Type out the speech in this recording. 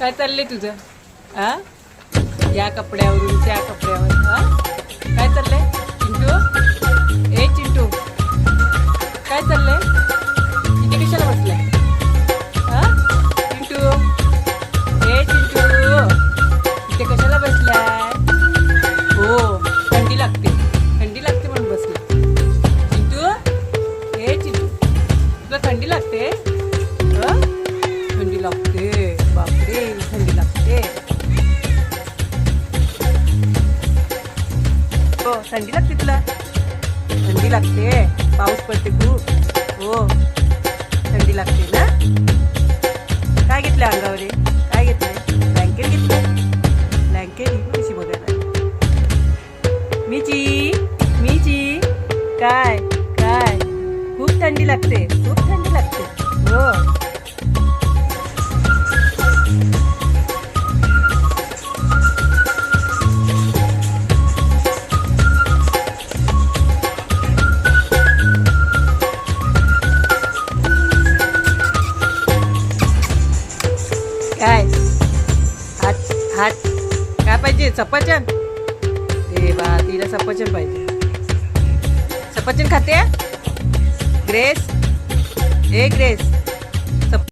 काय चाललंय तुझं? हा या कपड्यावरून त्या कपड्यावर. हा काय चाललंय? चिंटू? ए चिंटू. काय चाललंय? किती कशाला बसलाय? हा चिंटू. ए चिंटू. इथे कशाला बसलाय? हो थंडी लागते. थंडी लागते म्हणून बसला चिंटू? ए चिंटू. तुला थंडी लागते? हो थंडी लागते तुला? थंडी लागते. पाऊस पडते खूप. हो. थंडी लागते ना? काय घेतलं अंगावर काय घेतलं ब्लँकेट घेतलं ब्लँकेट कशी बघायला? मिची मिची. काय? काय? खूप थंडी लागते. खूप थंडी लागते. हो. काय? हात हात. काय पाहिजे? सफरचंद? ते बा तिला सफरचंद पाहिजे. सफरचंद खाते? ग्रेस? ए ग्रेस.